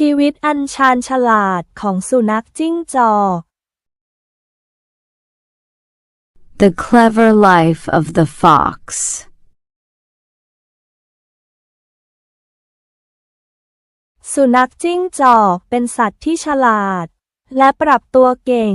ชีวิตอันชาญฉลาดของสุนัขจิ้งจอก The clever life of the fox. สุนัขจิ้งจอกเป็นสัตว์ที่ฉลาด และปรับตัวเก่ง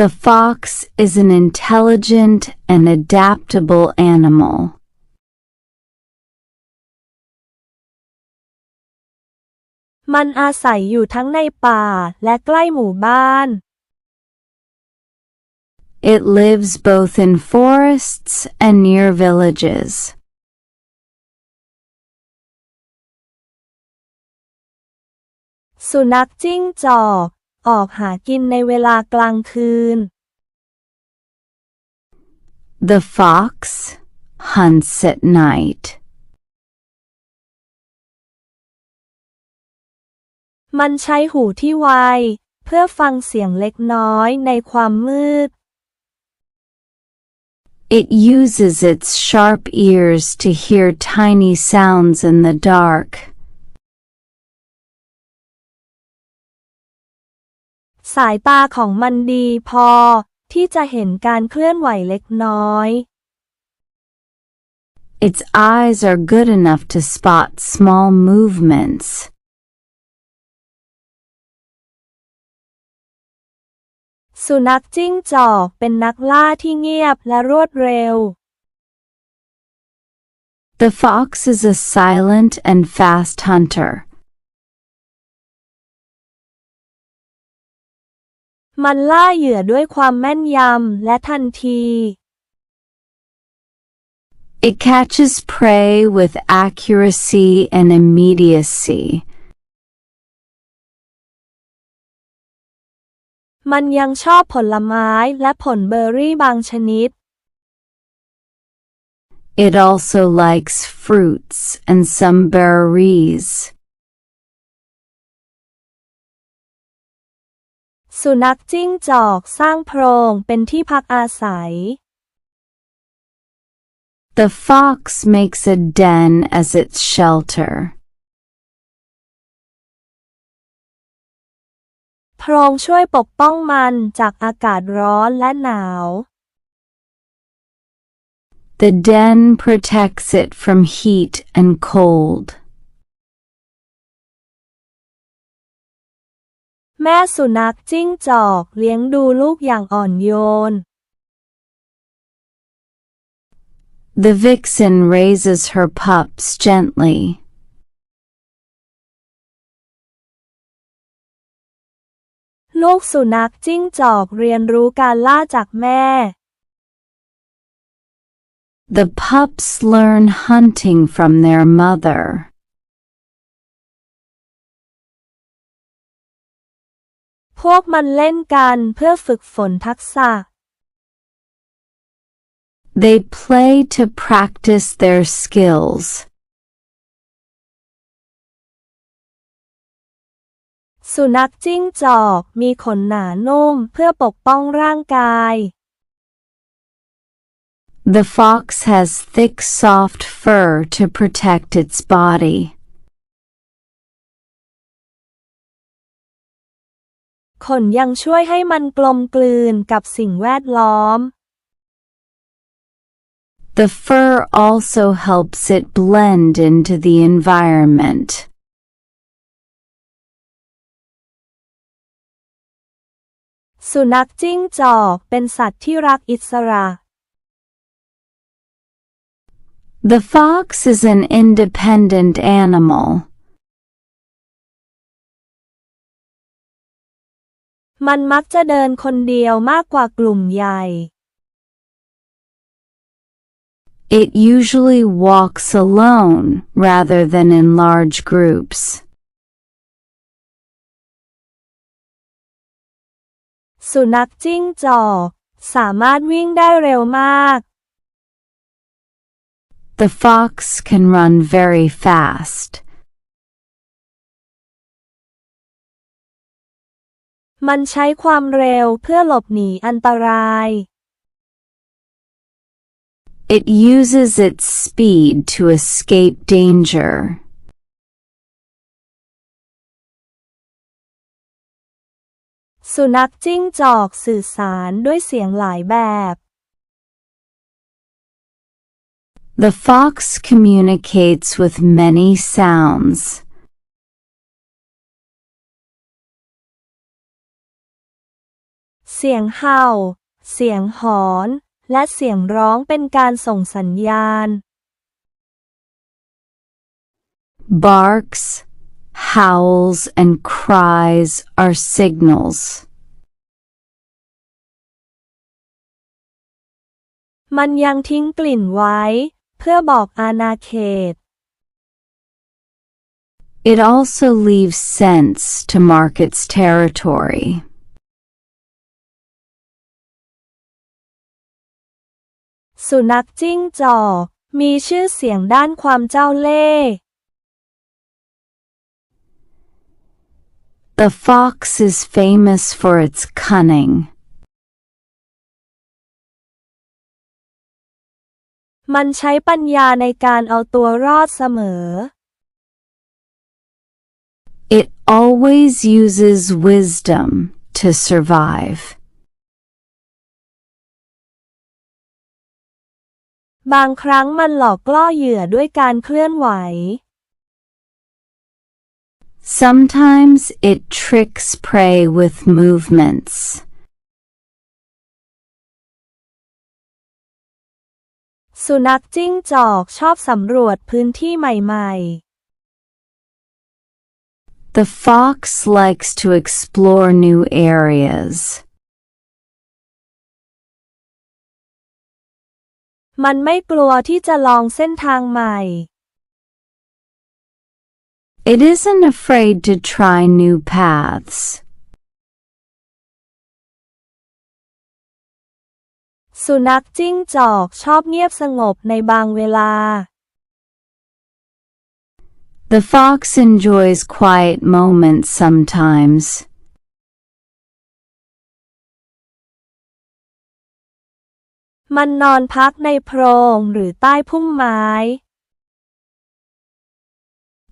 The fox is an intelligent and adaptable animal. มันอาศัยอยู่ทั้งในป่าและใกล้หมู่บ้าน It lives both in forests and near villages. สุนัขจิ้งจอกออกหากินในเวลากลางคืน The fox hunts at night. มันใช้หูที่ไว เพื่อฟังเสียงเล็กน้อยในความมืด It uses its sharp ears to hear tiny sounds in the dark. สายตาของมันดีพอที่จะเห็นการเคลื่อนไหวเล็กน้อย Its eyes are good enough to spot small movements. สุนัขจิ้งจอกเป็นนักล่าที่เงียบและรวดเร็ว The fox is a silent and fast hunter. มันล่าเหยื่อด้วยความแม่นยำและทันที It catches prey with accuracy and immediacy. มันยังชอบผลไม้และผลเบอร์รี่บางชนิด It also likes fruits and some berries. สุนัขจิ้งจอกสร้างโพรงเป็นที่พักอาศัย The fox makes a den as its shelter. พรงช่วยปกป้องมันจากอากาศร้อนและหนาว The den protects it from heat and cold. แม่สุนัขจิ้งจอกเลี้ยงดูลูกอย่างอ่อนโยน The vixen raises her pups gently. ลูกสุนัขจิ้งจอกเรียนรู้การล่าจากแม่ The pups learn hunting from their mother. พวกมันเล่นกันเพื่อฝึกฝนทักษะ They play to practice their skills. สุนัขจิ้งจอกมีขนหนานุ่มเพื่อปกป้องร่างกาย The fox has thick soft fur to protect its body. ขนยังช่วยให้มันกลมกลืนกับสิ่งแวดล้อม The fur also helps it blend into the environment. สุนัขจิ้งจอกเป็นสัตว์ที่รักอิสระ The fox is an independent animal. มันมักจะเดินคนเดียวมากกว่ากลุ่มใหญ่ It usually walks alone rather than in large groups. สุนัขจิ้งจอกสามารถวิ่งได้เร็วมาก The fox can run very fast. มันใช้ความเร็วเพื่อหลบหนีอันตราย It uses its speed to escape danger. สุนัขจิ้งจอกสื่อสารด้วยเสียงหลายแบบ The fox communicates with many sounds. เสียงเห่า เสียงหอน และเสียงร้องเป็นการส่งสัญญาณ Barks, howls, and cries are signals. มันยังทิ้งกลิ่นไว้ เพื่อบอกอาณาเขต It also leaves scents to mark its territory. สุนัขจิ้งจอกมีชื่อเสียงด้านความเจ้าเล่ห์ The fox is famous for its cunning. มันใช้ปัญญาในการเอาตัวรอดเสมอ It always uses wisdom to survive. บางครั้งมันหลอกล่อเหยื่อด้วยการเคลื่อนไหว Sometimes it tricks prey with movements. สุนัขจิ้งจอกชอบสำรวจพื้นที่ใหม่ The fox likes to explore new areas. ๆ มันไม่กลัวที่จะลองเส้นทางใหม่ It isn't afraid to try new paths. สุนัขจิ้งจอกชอบเงียบสงบในบางเวลา The fox enjoys quiet moments sometimes. มันนอนพักในโพรงหรือใต้พุ่มไม้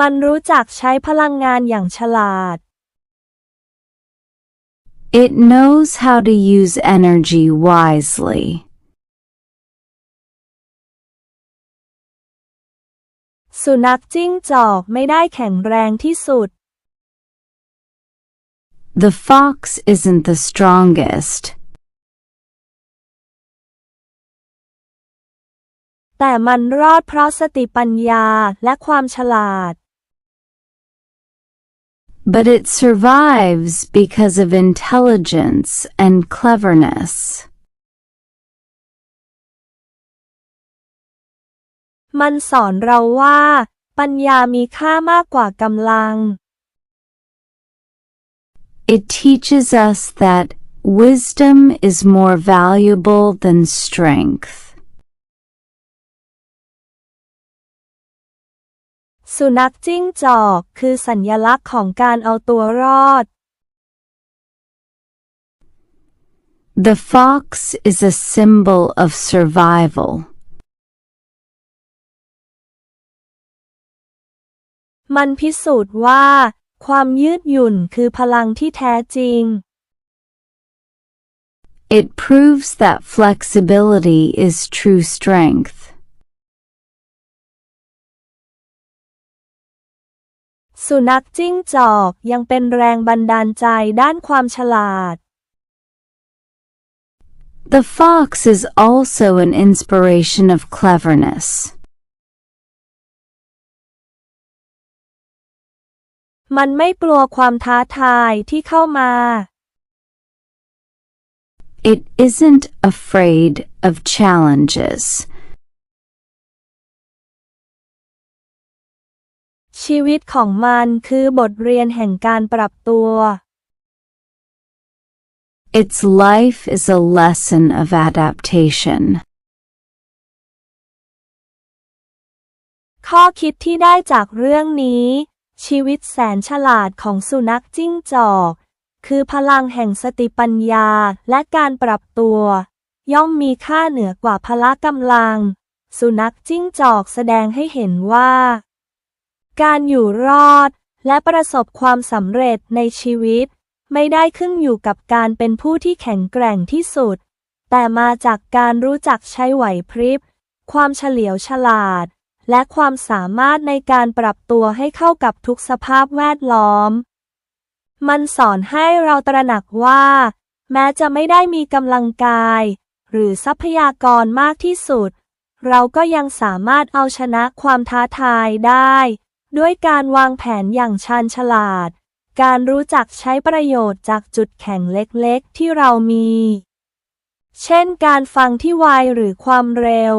มันรู้จักใช้พลังงานอย่างฉลาด It knows how to use energy wisely. สุนัขจิ้งจอกไม่ได้แข็งแรงที่สุด The fox isn't the strongest, แต่มันรอดเพราะสติปัญญาและความฉลาด but it survives because of intelligence and cleverness. มันสอนเราว่า ปัญญามีค่ามากกว่ากำลัง It teaches us that wisdom is more valuable than strength. สุนัขจิ้งจอก คือสัญลักษณ์ของการเอาตัวรอด The fox is a symbol of survival. มันพิสูจน์ว่า ความยืดหยุ่นคือพลังที่แท้จริง It proves that flexibility is true strength. สุนัขจิ้งจอกยังเป็นแรงบันดาลใจด้านความฉลาด The fox is also an inspiration of cleverness. มันไม่กลัวความท้าทายที่เข้ามา It isn't afraid of challenges. ชีวิตของมันคือบทเรียนแห่งการปรับตัว Its life is a lesson of adaptation. ข้อคิดที่ได้จากเรื่องนี้ ชีวิตแสนฉลาดของสุนัขจิ้งจอก คือพลังแห่งสติปัญญาและการปรับตัว ย่อมมีค่าเหนือกว่าพละกำลัง สุนัขจิ้งจอกแสดงให้เห็นว่า การอยู่รอด และประสบความสำเร็จในชีวิต ไม่ได้ขึ้นอยู่กับการเป็นผู้ที่แข็งแกร่งที่สุด แต่มาจากการรู้จักใช้ไหวพริบ ความเฉลียวฉลาด และความสามารถในการปรับตัวให้เข้ากับทุกสภาพแวดล้อม มันสอนให้เราตระหนักว่า แม้จะไม่ได้มีกำลังกาย หรือทรัพยากรมากที่สุด เราก็ยังสามารถเอาชนะความท้าทายได้ ด้วยการวางแผนอย่างชาญฉลาด การรู้จักใช้ประโยชน์จากจุดแข็งเล็กๆ ที่เรามี เช่นการฟังที่ไวหรือความเร็ว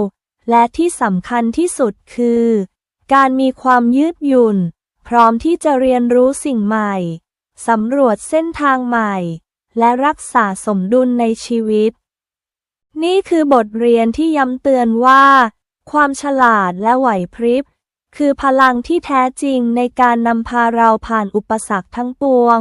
และที่สำคัญที่สุดคือ การมีความยืดหยุ่น พร้อมที่จะเรียนรู้สิ่งใหม่ สำรวจเส้นทางใหม่ และรักษาสมดุลในชีวิต นี่คือบทเรียนที่ย้ำเตือนว่า ความฉลาดและไหวพริบ คือพลังที่แท้จริงในการนำพาเราผ่านอุปสรรคทั้งปวง